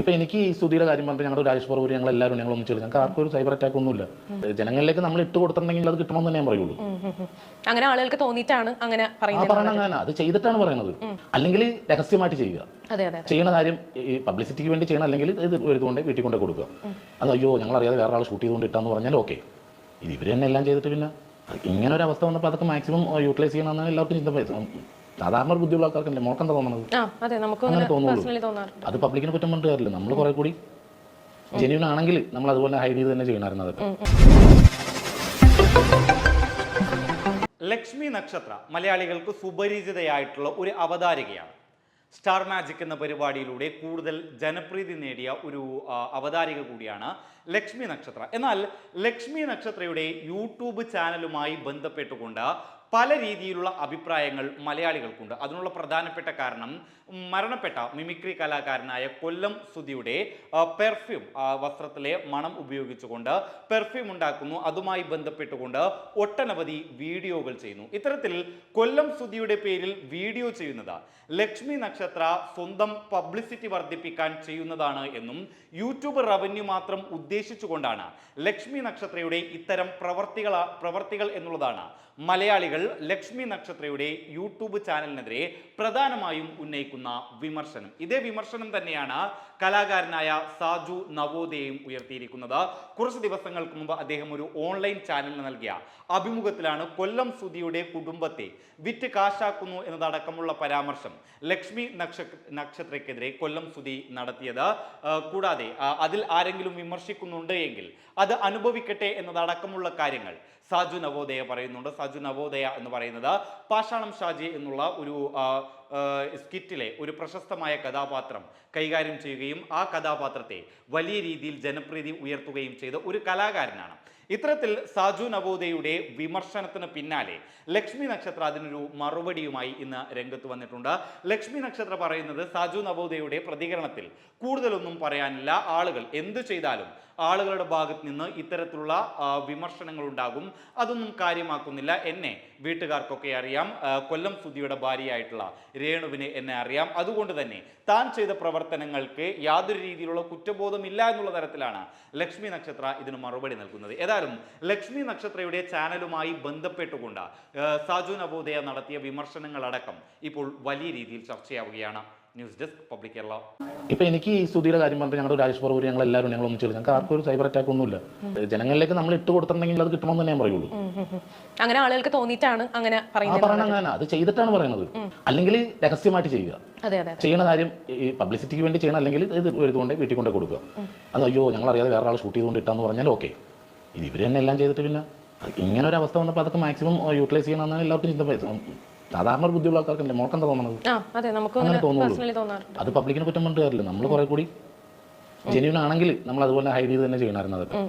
ഇപ്പൊ എനിക്ക് ഈ സ്തുതിയുടെ കാര്യം പറഞ്ഞിട്ട് ഞങ്ങളുടെ രാജേഷ് പറവൂർ ഞങ്ങൾ എല്ലാവരും ഞങ്ങൾ ഒന്നിച്ചു ഞങ്ങൾക്ക് ആർക്കും ഒരു സൈബർ അറ്റാക്ക് ഒന്നുമില്ല. ജനങ്ങളിലേക്ക് നമ്മൾ ഇട്ട് കൊടുത്തിട്ടുണ്ടെങ്കിൽ അത് കിട്ടണമെന്ന് തന്നെ ഞാൻ പറയുള്ളൂ. അങ്ങനെ ആളുകൾക്ക് തോന്നിയിട്ടാണ് അങ്ങനെ പറയുന്നത്. അത് ചെയ്തിട്ടാണ് പറയുന്നത്. അല്ലെങ്കിൽ രഹസ്യമായിട്ട് ചെയ്യുക. ചെയ്യുന്ന കാര്യം ഈ പബ്ലിസിറ്റിക്ക് വേണ്ടി ചെയ്യണം. അല്ലെങ്കിൽ ഇത് എഴുതുകൊണ്ട് വീട്ടിൽ കൊണ്ട് കൊടുക്കുക. അത് അയ്യോ ഞങ്ങൾ അറിയാതെ വേറെ ആൾ ഷൂട്ട് ചെയ്തുകൊണ്ട് ഇട്ടാന്ന് പറഞ്ഞാൽ ഓക്കെ. ഇത് ഇവർ തന്നെ എല്ലാം ചെയ്തിട്ട് പിന്നെ ഇങ്ങനെ ഒരു അവസ്ഥ വന്നപ്പോൾ അതൊക്കെ മാക്സിമം യൂട്ടിലൈസ് ചെയ്യണമെന്നാണ് എല്ലാവർക്കും ചിന്ത. സാധാരണ ഒരു ബുദ്ധിയുള്ള ആൾക്കാർക്കല്ലേ? മോക്കെന്താ തോന്നുന്നത് ആ അതെ അങ്ങനെ തോന്നുള്ളൂ. പബ്ലിക്കിനെ കുറ്റം കാര്യമില്ല. നമ്മൾ കുറെ കൂടി ജെന്യൂൻ ആണെങ്കിൽ നമ്മൾ അതുപോലെ ഹൈഡ് ചെയ്ത് തന്നെ ചെയ്യണമായിരുന്നു അതൊക്കെ. ലക്ഷ്മി നക്ഷത്ര മലയാളികൾക്ക് സുപരിചിതയായിട്ടുള്ള ഒരു അവതാരികയാണ്. സ്റ്റാർ മാജിക് എന്ന പരിപാടിയിലൂടെ കൂടുതൽ ജനപ്രീതി നേടിയ ഒരു അവതാരിക കൂടിയാണ് ലക്ഷ്മി നക്ഷത്ര. എന്നാൽ ലക്ഷ്മി നക്ഷത്രയുടെ യൂട്യൂബ് ചാനലുമായി ബന്ധപ്പെട്ടുകൊണ്ട് പല രീതിയിലുള്ള അഭിപ്രായങ്ങൾ മലയാളികൾക്കുണ്ട്. അതിനുള്ള പ്രധാനപ്പെട്ട കാരണം മരണപ്പെട്ട മിമിക്രി കലാകാരനായ കൊല്ലം സുധിയുടെ പെർഫ്യൂം വസ്ത്രത്തിലെ മണം ഉപയോഗിച്ചുകൊണ്ട് പെർഫ്യൂം ഉണ്ടാക്കുന്നു. അതുമായി ബന്ധപ്പെട്ടുകൊണ്ട് ഒട്ടനവധി വീഡിയോകൾ ചെയ്യുന്നു. ഇത്തരത്തിൽ കൊല്ലം സുധിയുടെ പേരിൽ വീഡിയോ ചെയ്യുന്നത് ലക്ഷ്മി നക്ഷത്ര സ്വന്തം പബ്ലിസിറ്റി വർദ്ധിപ്പിക്കാൻ ചെയ്യുന്നതാണ് എന്നും യൂട്യൂബ് റവന്യൂ മാത്രം ഉദ്ദേശിച്ചുകൊണ്ടാണ് ലക്ഷ്മി നക്ഷത്രയുടെ ഇത്തരം പ്രവർത്തികൾ പ്രവർത്തികൾ എന്നുള്ളതാണ് മലയാളികൾ ലക്ഷ്മി നക്ഷത്രയുടെ യൂട്യൂബ് ചാനലിനെതിരെ പ്രധാനമായും ഉന്നയിക്കുന്ന വിമർശനം. ഇതേ വിമർശനം തന്നെയാണ് കലാകാരനായ സാജു നവോദയയും ഉയർത്തിയിരിക്കുന്നത്. കുറച്ച് ദിവസങ്ങൾക്ക് മുമ്പ് അദ്ദേഹം ഒരു ഓൺലൈൻ ചാനലിന് നൽകിയ അഭിമുഖത്തിലാണ് കൊല്ലം സുധിയുടെ കുടുംബത്തെ വിറ്റ് കാശാക്കുന്നു എന്നതടക്കമുള്ള പരാമർശം ലക്ഷ്മി നക്ഷ നക്ഷത്രക്കെതിരെ കൊല്ലം സുധി നടത്തിയത്. കൂടാതെ അതിൽ ആരെങ്കിലും വിമർശിക്കുന്നുണ്ട് എങ്കിൽ അത് അനുഭവിക്കട്ടെ എന്നതടക്കമുള്ള കാര്യങ്ങൾ സാജു നവോദയ പറയുന്നുണ്ട്. സാജു നവോദയ എന്ന് പറയുന്നത് പാഷാണം ഷാജി എന്നുള്ള ഒരു സ്കിറ്റിലെ ഒരു പ്രശസ്തമായ കഥാപാത്രം കൈകാര്യം ചെയ്യുകയും ആ കഥാപാത്രത്തെ വലിയ രീതിയിൽ ജനപ്രീതി ഉയർത്തുകയും ചെയ്ത ഒരു കലാകാരനാണ്. ഇത്തരത്തിൽ സാജു നവോദയയുടെ വിമർശനത്തിന് പിന്നാലെ ലക്ഷ്മി നക്ഷത്ര അതിനൊരു മറുപടിയുമായി ഇന്ന് രംഗത്ത് വന്നിട്ടുണ്ട്. ലക്ഷ്മി നക്ഷത്ര പറയുന്നത് സാജു നവോദയയുടെ പ്രതികരണത്തിൽ കൂടുതലൊന്നും പറയാനില്ല. ആളുകൾ എന്തു ചെയ്താലും ആളുകളുടെ ഭാഗത്ത് നിന്ന് ഇത്തരത്തിലുള്ള വിമർശനങ്ങൾ ഉണ്ടാകും. അതൊന്നും കാര്യമാക്കുന്നില്ല. എന്നെ വീട്ടുകാർക്കൊക്കെ അറിയാം. കൊല്ലം സുധിയുടെ ഭാര്യയായിട്ടുള്ള രേണുവിന് എന്നെ അറിയാം. അതുകൊണ്ട് തന്നെ താൻ ചെയ്ത പ്രവർത്തനങ്ങൾക്ക് യാതൊരു രീതിയിലുള്ള കുറ്റബോധമില്ല എന്നുള്ള തരത്തിലാണ് ലക്ഷ്മി നക്ഷത്ര ഇതിന് മറുപടി നൽകുന്നത്. ഏതായാലും ലക്ഷ്മി നക്ഷത്രയുടെ ചാനലുമായി ബന്ധപ്പെട്ടുകൊണ്ട് സാജു നവോദയ നടത്തിയ വിമർശനങ്ങളടക്കം ഇപ്പോൾ വലിയ രീതിയിൽ ചർച്ചയാവുകയാണ്. News desk public Kerala. ഇപ്പൊ എനിക്ക് ഈ സ്തുതിയുടെ കാര്യം പറഞ്ഞിട്ട് ഞങ്ങളുടെ രാജേഷ് പറവൂർ ഞങ്ങൾ എല്ലാവരും ഞങ്ങൾ ഒന്നിച്ചു ഞങ്ങൾക്ക് ആർക്കും ഒരു സൈബർ അറ്റാക്ക് ഒന്നുമില്ല. ജനങ്ങളിലേക്ക് നമ്മൾ ഇട്ട് കൊടുത്തിട്ടുണ്ടെങ്കിൽ അത് കിട്ടണമെന്ന് തന്നെ ഞാൻ പറയുള്ളൂ. അങ്ങനെ ആളുകൾക്ക് തോന്നിയിട്ടാണ് അങ്ങനെ ആ പറയുന്നത്. പറയണ അങ്ങനെ. അത് ചെയ്തിട്ടാണ് പറയുന്നത്. അല്ലെങ്കിൽ രഹസ്യമായിട്ട് ചെയ്യുക. അതെ അതെ ചെയ്യുന്ന കാര്യം ഈ പബ്ലിസിറ്റിക്ക് വേണ്ടി ചെയ്യണം. അല്ലെങ്കിൽ ഇത് എടുത്തുകൊണ്ട് വീട്ടിൽ കൊണ്ട് കൊടുക്കുക. അത് അയ്യോ ഞങ്ങൾ അറിയാതെ വേറെ ആൾ ഷൂട്ട് ചെയ്തുകൊണ്ട് ഇട്ടാന്ന് പറഞ്ഞാൽ ഓക്കെ ഇത് ഇവർ തന്നെ എല്ലാം ചെയ്തിട്ട് പിന്നെ ഇങ്ങനെ ഒരു അവസ്ഥ വന്നപ്പോൾ അതൊക്കെ മാക്സിമം യൂട്ടിലൈസ് ചെയ്യണമെന്നാണ് എല്ലാവർക്കും ചിന്ത. സാധാരണ ഒരു ബുദ്ധിയുള്ള ആൾക്കാർക്കല്ലേ? എന്താ തോന്നുന്നത് അതെ നമുക്ക് അങ്ങനെ തോന്നുള്ളൂ. അത് പബ്ലിക്കിനെ കുറ്റം പറഞ്ഞിട്ട് കാര്യമില്ല നമ്മൾ കുറെ കൂടി ജെന്യൂൺ ആണെങ്കിൽ നമ്മൾ അതുപോലെ ഹൈഡ് ചെയ്ത് തന്നെ ചെയ്യണമായിരുന്നു അതൊക്കെ.